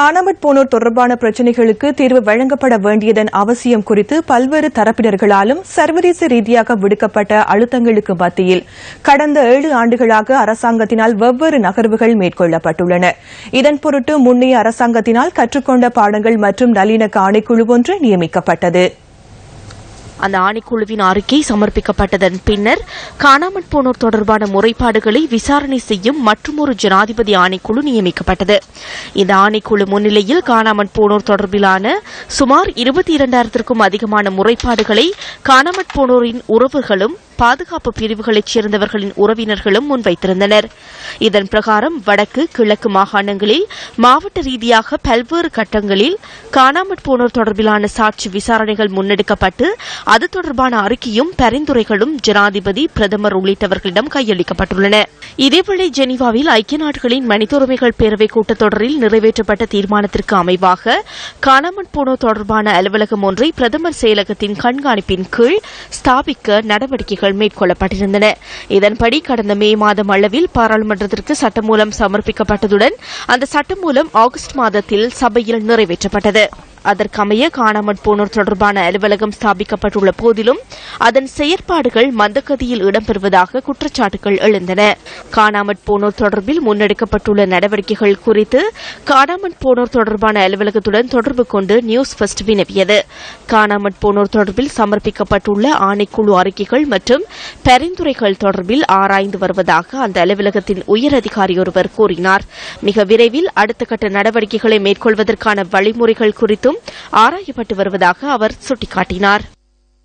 காணாமற் போனோர் தொடர்பான பிரச்சினைகளுக்கு தீர்வு வழங்கப்பட வேண்டியதன் அவசியம் குறித்து பல்வேறு தரப்பினர்களாலும் சர்வதேச ரீதியாக விடுக்கப்பட்ட அழுத்தங்களுக்கு மத்தியில் கடந்த ஏழு ஆண்டுகளாக அரசாங்கத்தினால் வெவ்வேறு நகர்வுகள் மேற்கொள்ளப்பட்டுள்ளன. இதன் பொருட்டு முன்னைய அரசாங்கத்தினால் கற்றுக்கொண்ட பாடங்கள் மற்றும் நல்லிணக்க ஆணைக்குழு ஒன்று நியமிக்கப்பட்டது. அந்த ஆணைக்குழுவின் அறிக்கை சமர்ப்பிக்கப்பட்டதன் பின்னர் காணாமற் போனோர் தொடர்பான முறைப்பாடுகளை விசாரணை செய்யும் மற்றுமொரு ஜனாதிபதி ஆணைக்குழு நியமிக்கப்பட்டது. இந்த ஆணைக்குழு முன்னிலையில் காணாமற் போனோர் தொடர்பிலான சுமார் இருபத்தி இரண்டாயிரத்திற்கும் அதிகமான முறைப்பாடுகளை காணாமற் போனோரின் உறவுகளும் பாதுகாப்பு பிரிவுகளைச் சேர்ந்தவர்களின் உறவினர்களும் முன்வைத்திருந்தனர். இதன் பிரகாரம் வடக்கு கிழக்கு மாகாணங்களில் மாவட்ட ரீதியாக பல்வேறு கட்டங்களில் காணாமற் போனோர் தொடர்பிலான சாட்சி விசாரணைகள் முன்னெடுக்கப்பட்டு அது தொடர்பான அறிக்கையும் பரிந்துரைகளும் ஜனாதிபதி பிரதமர் உள்ளிட்டவர்களிடம் கையளிக்கப்பட்டுள்ளன. இதேவேளை ஜெனீவாவில் ஐக்கிய நாடுகளின் மனித உரிமைகள் பேரவை கூட்டத்தொடரில் நிறைவேற்றப்பட்ட தீர்மானத்திற்கு அமைவாக காணாமற் போனோர் தொடர்பான அலுவலகம் ஒன்றை பிரதமர் செயலகத்தின் கண்காணிப்பின் கீழ் ஸ்தாபிக்க நடவடிக்கைகள் மேற்கொள்ளப்பட்டிருந்தன. இதன்படி கடந்த மே மாதம் அளவில் பாராளுமன்றத்திற்கு சட்டமூலம் சமர்ப்பிக்கப்பட்டதுடன் அந்த சட்டமூலம் ஆகஸ்ட் மாதத்தில் சபையில் நிறைவேற்றப்பட்டது. அதற்கமைய காணாமற் போனோர் தொடர்பான அலுவலகம் ஸ்தாபிக்கப்பட்டுள்ள போதிலும் அதன் செயற்பாடுகள் மந்தகதியில் இடம்பெறுவதாக குற்றச்சாட்டுகள் எழுந்தன. காணாமற் போனோர் தொடர்பில் முன்னெடுக்கப்பட்டுள்ள நடவடிக்கைகள் குறித்து காணாமற் போனோர் தொடர்பான அலுவலகத்துடன் தொடர்பு கொண்டு நியூஸ் ஃபர்ஸ்ட் வினவியது. காணாமற் போனோர் தொடர்பில் சமர்ப்பிக்கப்பட்டுள்ள ஆணைக்குழு அறிக்கைகள் மற்றும் பரிந்துரைகள் தொடர்பில் ஆராய்ந்து வருவதாக அந்த அலுவலகத்தின் உயரதிகாரி ஒருவர் கூறினார். மிக விரைவில் அடுத்த கட்ட நடவடிக்கைகளை மேற்கொள்வதற்கான வழிமுறைகள் குறித்தும் ஆராயப்பட்டு வருவதாக அவர் சுட்டிக்காட்டினார்.